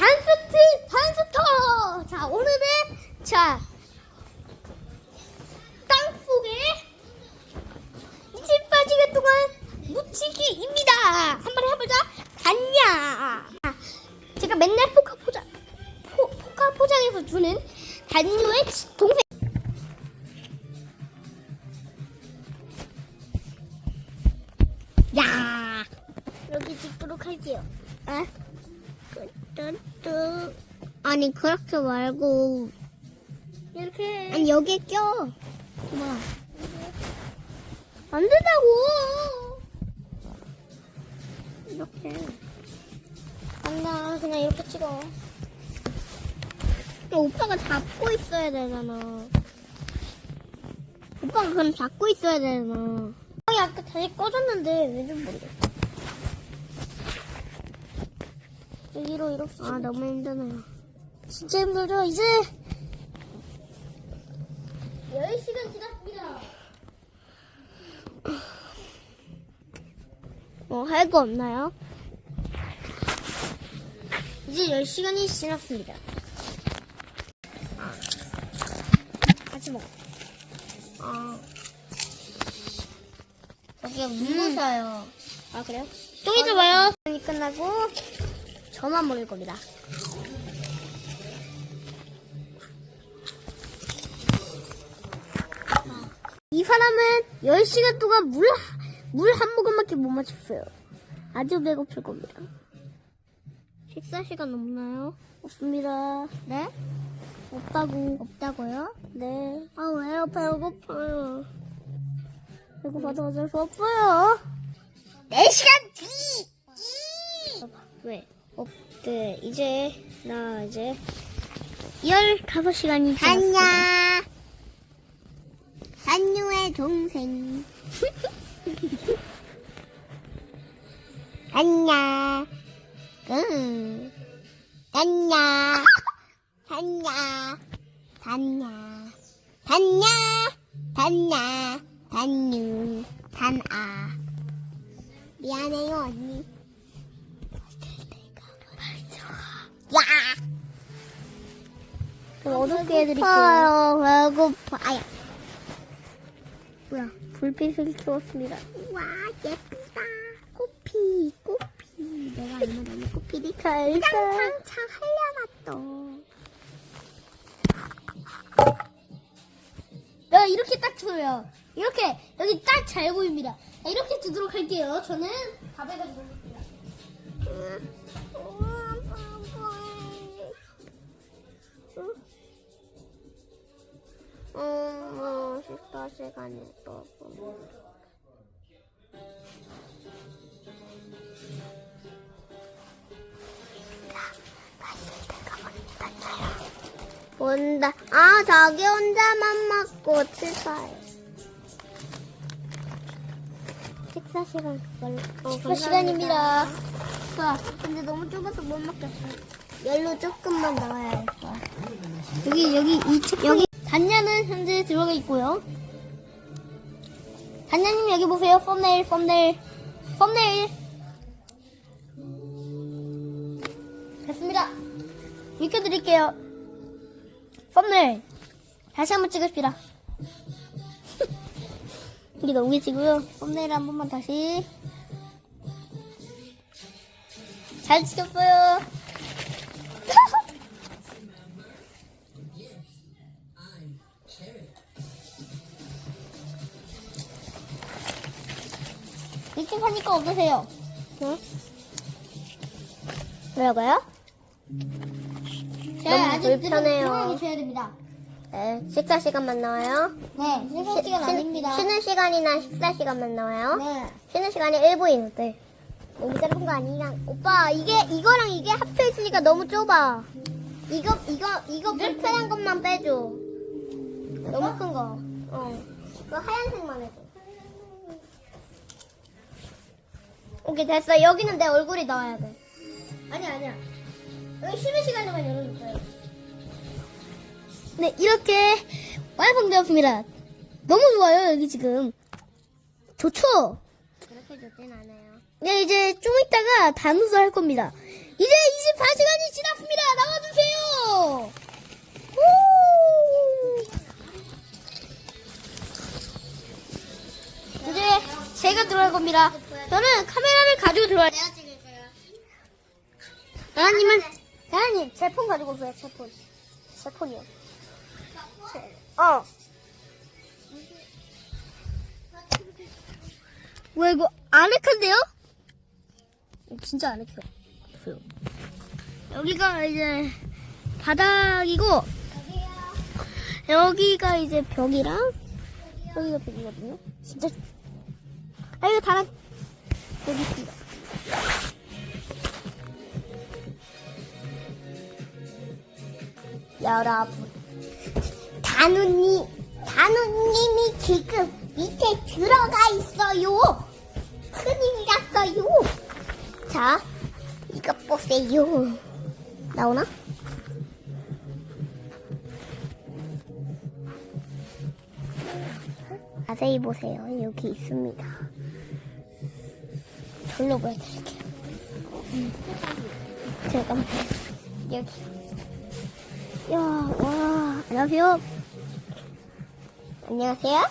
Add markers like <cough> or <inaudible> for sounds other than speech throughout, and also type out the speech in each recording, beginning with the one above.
단스트 단스터. 자 오늘은 자 땅속에 이집 빠지는 동안 묻히기입니다. 한번 해보자. 단냐. 아, 제가 맨날 포카 포장 포, 포카 포장해서 주는 단유의 치- 동생. 야. 여기 찍도록 할게요. 아, 뚜뚜. 아니 그렇게 말고 이렇게. 아니 여기에 껴. 뭐? 안 된다고. 이렇게. 안나 그냥 이렇게 찍어. 오빠가 잡고 있어야 되잖아. 오빠가 그럼 잡고 있어야 되잖아. 아니 아까 다시 꺼졌는데 왜 좀 모르겠어. 여기로 이렇게. 아 너무 힘드네요. 진짜 힘들죠 이제. 10시간 지났습니다. 뭐 할 거 없나요? 이제 10시간이 지났습니다. 같이 먹어. 아. 저기가 무서워요. 아, 그래요? 좀 이따 봐요. 이 끝나고 저만 먹을 겁니다. 이 사람은 10시간 동안 물, 물 한 모금밖에 못 마셨어요. 아주 배고플 겁니다. 식사 시간 없나요? 없습니다. 네? 없다고. 없다고요? 네. 아, 왜요? 배고파요. 배고파도 어쩔 수 없어요. 4시간 뒤! 왜? 어, 네, 이제, 나 이제, 15시간이 지났습니다. 안녕. 안유의 동생. <laughs> 안녕. 응. 안녕. 단냐. 단냐. 단냐. 단냐. 단유. 단아. 미안해요, 언니. 야! 어둡게 해드릴게요. 배고파. 아야. 뭐야, 불빛을 켜왔습니다. 와, 예쁘다. 꽃피, 꽃피. 내가 얼마 전에 꽃피를 짱짱짱 하려놨어. 야, 이렇게 딱 줘요. 이렇게, 여기 딱 잘 보입니다. 자, 이렇게 두도록 할게요. 저는 밥에다. 음, 식사 시간이 또. 온다. 아, 자기 혼자만 먹고 치사해. 식사 시간 그걸로. 어, 식사 시간입니다. 자, 근데 너무 좁아서 못 먹겠어. 열로 조금만 나와야겠어. 여기 여기 이 책 여기 단냐는 현재 들어가 있고요. 단냐님 여기 보세요. 썸네일 썸네일 썸네일 됐습니다. 익혀드릴게요. 썸네일 다시 한번 찍읍시다. <laughs> 이게 너무 개치고요. 썸네일 한 번만 다시 잘 찍었어요. 하니까 어떠세요? 응? 왜요가요? 너무 아직 불편해요. 줘야 됩니다. 네, 식사 시간만 나와요? 네, 식사 시간 쉬- 아닙니다. 쉬는 시간이나 식사 시간만 나와요? 네. 쉬는 시간이 1분인데. 너무 짧은 거 아니냐? 오빠, 이게, 이거랑 이게 합쳐 있으니까 너무 좁아. 이거, 이거, 이거 불편한 것만 빼줘. 너무 큰 거. 어. 그 하얀색만 해줘. 오케이, 됐어. 여기는 내 얼굴이 나와야 돼. 아니야, 아니야. 여기 쉬는 시간에만 열어줄 거예요. 네, 이렇게 완성되었습니다. 너무 좋아요, 여기 지금. 좋죠? 그렇게 좋진 않아요. 네, 이제 좀 이따가 단우서 할 겁니다. 이제 24시간이 지났습니다! 겁니다. 저는 카메라를 가지고 들어와요. 내가 찍을 거야. 나나님은 나나님 제 폰 가지고 오세요. 제 폰. 제 폰이요. 제, 어. 왜 이거 아늑한데요? 진짜 아늑해요. 여기가 이제 바닥이고 여기가 이제 벽이랑 여기가 벽이거든요. 진짜 아 이거 다락 여기 있습니다. 여러분 단우님 단우님이 지금 밑에 들어가 있어요. 큰일 났어요. 자 이거 보세요. 나오나? 자세히 보세요. 여기 있습니다. 절로 보여드릴게요. 음. 잠깐만. 여기. 야, 와, 안녕하세요. 안녕하세요.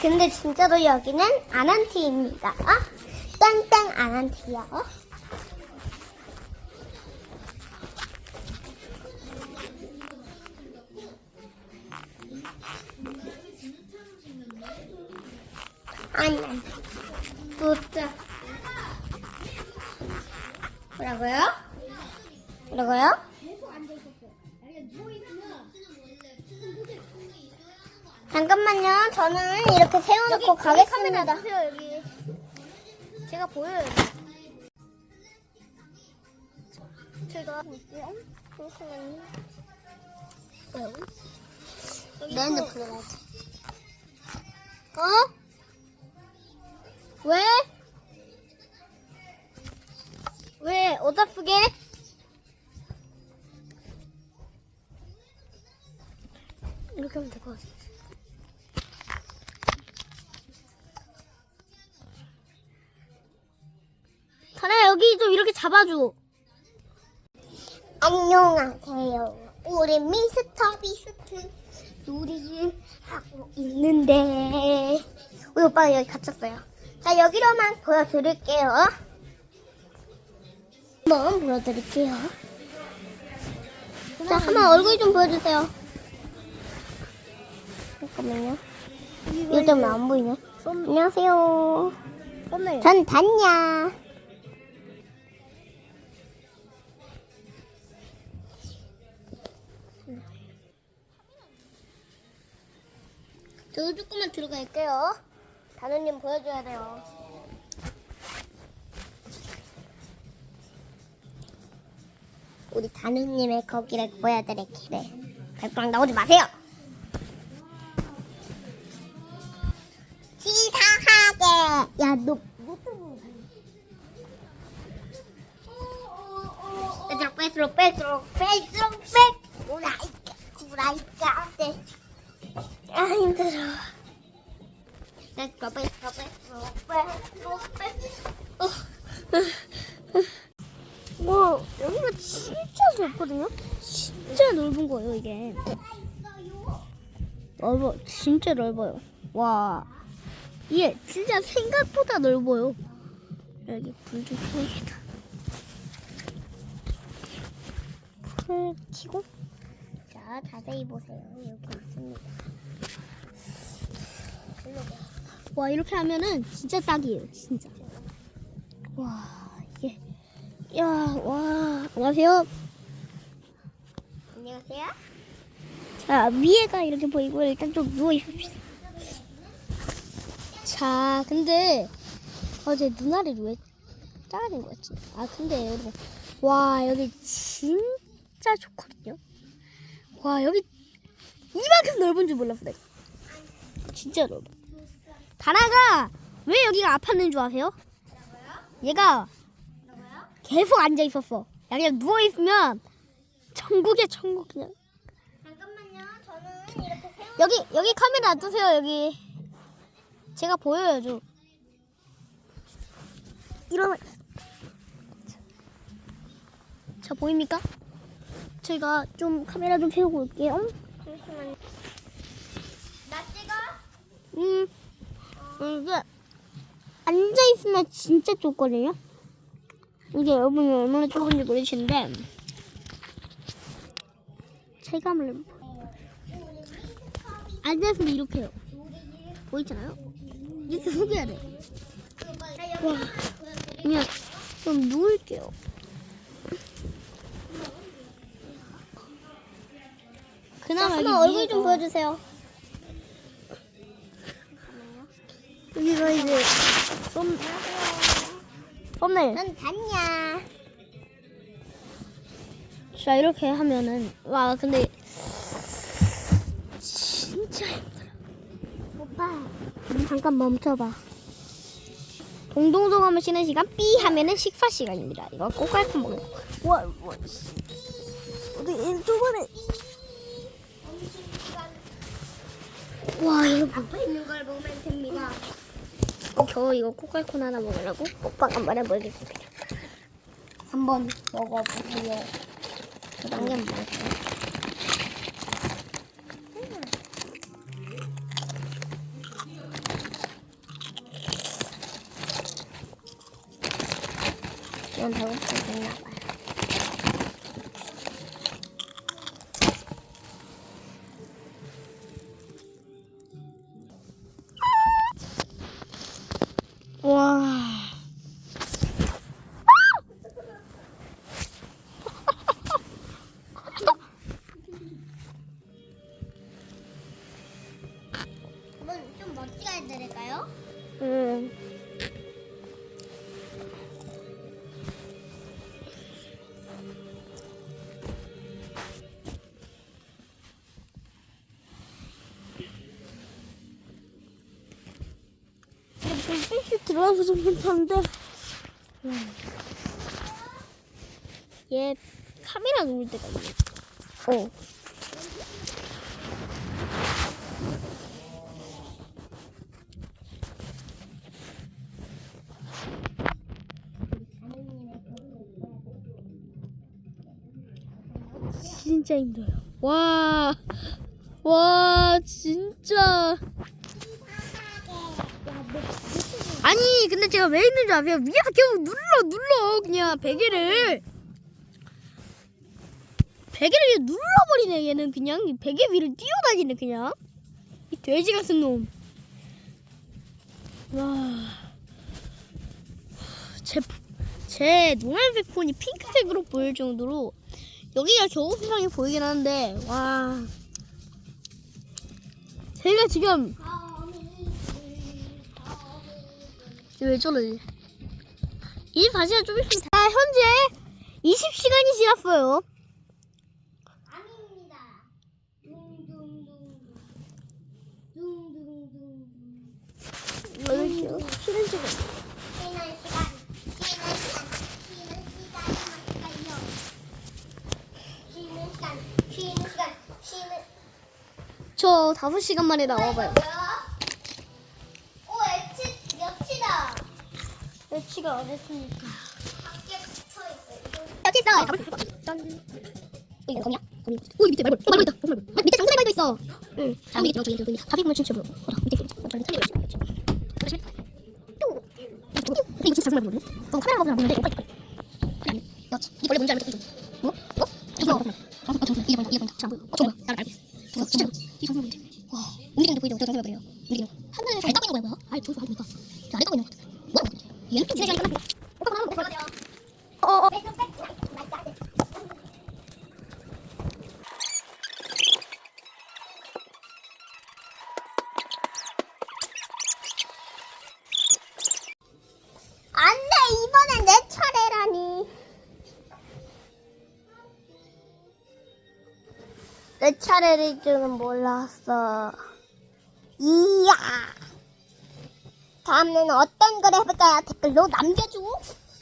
근데 진짜로 여기는 아난티입니다. 땅땅 아난티요. 아난 진짜. 잠깐만요. 저는 이렇게 세워놓고 가겠습니다. 여기. 제가 보여요. 제가. 잠시만요. 내 가야지. 어? 왜? 왜? 어디다 쓰게? 이렇게 하면 될 것 같아. 여기 좀 이렇게 잡아줘. 안녕하세요. 우리 미스터 비스트 놀이를 하고 있는데 우리 오빠가 여기 갇혔어요. 자 여기로만 보여드릴게요. 한번 보여드릴게요. 자 한번 얼굴 좀 보여주세요. 잠깐만요. 이거 때문에 안 보이네. 안녕하세요. 전 단냐. 저도 조금만 들어갈게요. 단우님 보여줘야 돼요. 우리 단우님의 거기를 보여드릴게요. 발광 나오지 마세요. 진짜 넓어요. 와, 이게 진짜 생각보다 넓어요. 여기 불좀 켜야겠다. 불을 켜고, 자, 자세히 보세요. 여기 있습니다. 와, 이렇게 하면은 진짜 딱이에요, 진짜. 와, 이게, 야, 와, 안녕하세요. 안녕하세요. 자, 위에가 이렇게 보이고 일단 좀 누워 있읍시다. 자, 근데 어제 눈알이 왜 작아진 거였지? 아, 근데 여러분, 와 여기 진짜 좋거든요. 와 여기 이만큼 넓은 줄 몰랐어요. 진짜 넓어. 다나가 왜 여기가 아팠는 줄 아세요? 얘가 계속 앉아 있었어. 그냥 누워 있으면 천국이야 천국 그냥. 잠깐만요. 저는 이렇게 세워. 여기 여기 카메라 놔두세요 여기 제가 보여요 좀 일어나 자 보입니까? 제가 좀 카메라 좀 세우고 올게요 잠시만요. 나 찍어? 음 이게 앉아 있으면 진짜 좁거든요. 이게 여러분이 얼마나 좁은지 모르시는데 체감을 해볼게요. 앉아 있으면 이렇게 해요. 보이잖아요? 이렇게 속여야 돼. 와, 그냥 좀 누울게요. 그나마 여기 얼굴 좀 위에가- 보여주세요. 여기가 이제 썸 썸네일. 넌 봤냐? 자 이렇게 하면은 와 근데 진짜 힘들어. 오빠. 음, 잠깐 멈춰봐. 동동동 하면 쉬는 시간, 삐 하면은 식사 시간입니다. 이거 꼭 깔끔 먹는 거. 와, 와, 씨. 어디 저번에 와 이거 봐. 있는 걸 보면 됩니다. 저 이거 코칼콘 하나 먹으려고 오빠가 한번 해보겠습니다. 한번 먹어보세요. 저 당근 먹을게요. 이건 배고프겠 불빛이 들어와서 좀 괜찮은데. 음. 얘 카메라 누를 때가 있네. 어. 진짜 힘들어요. 와, 와, 진짜. 근데 제가 왜 있는 줄 아세요? 위에서 계속 눌러, 눌러, 그냥 베개를. 베개를 그냥 눌러버리네, 얘는 그냥. 이 베개 위를 뛰어다니네, 그냥. 이 돼지 같은 놈. 와. 제, 제 노란색 폰이 핑크색으로 보일 정도로 여기가 겨우 세상이 보이긴 하는데 와 제가 지금 왜 저러지 이 바지가 좀 있으면 다 현재 20시간이 지났어요 아닙니다. 둥둥둥. 둥 둥둥. 이렇게요 쉬는 시간 쉬는 시간. 쉬는 시간. 쉬는 시간. 쉬는 시간. 쉬는 시간. 쉬는 저 5시간 만에 나와봐요 매치가 안 했으니까 밖에 붙어. 여기 있어 짠 이거 거미야? 거미 오 밑에 말벌 어 말벌 있다 어, 말벌 아, 밑에 말도 있어 응 아, 밑에 저기 저기 밥이 보면 진짜 보여 어라 밑에 어, 저기 살리고 있어 그렇지 또 이거 진짜 정말 보거든 너 카메라 보면 안 이거 빨리 빨리 여치 이 벌레 뭔지 알면 좀 뭐? 뭐? 저기 봐 아, 아, 저기 이게 보인다 보여 어봐 나를 알고 있어 내 차례일 줄은 몰랐어. 이야. 다음은 어떤 걸 해볼까요? 댓글로 남겨줘.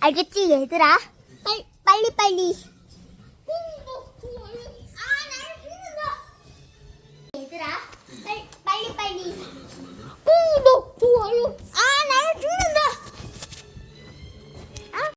알겠지, 얘들아? 빨리, 빨리, 빨리. 얘들아, 빨리, 빨리, 빨리. 구독, 좋아요.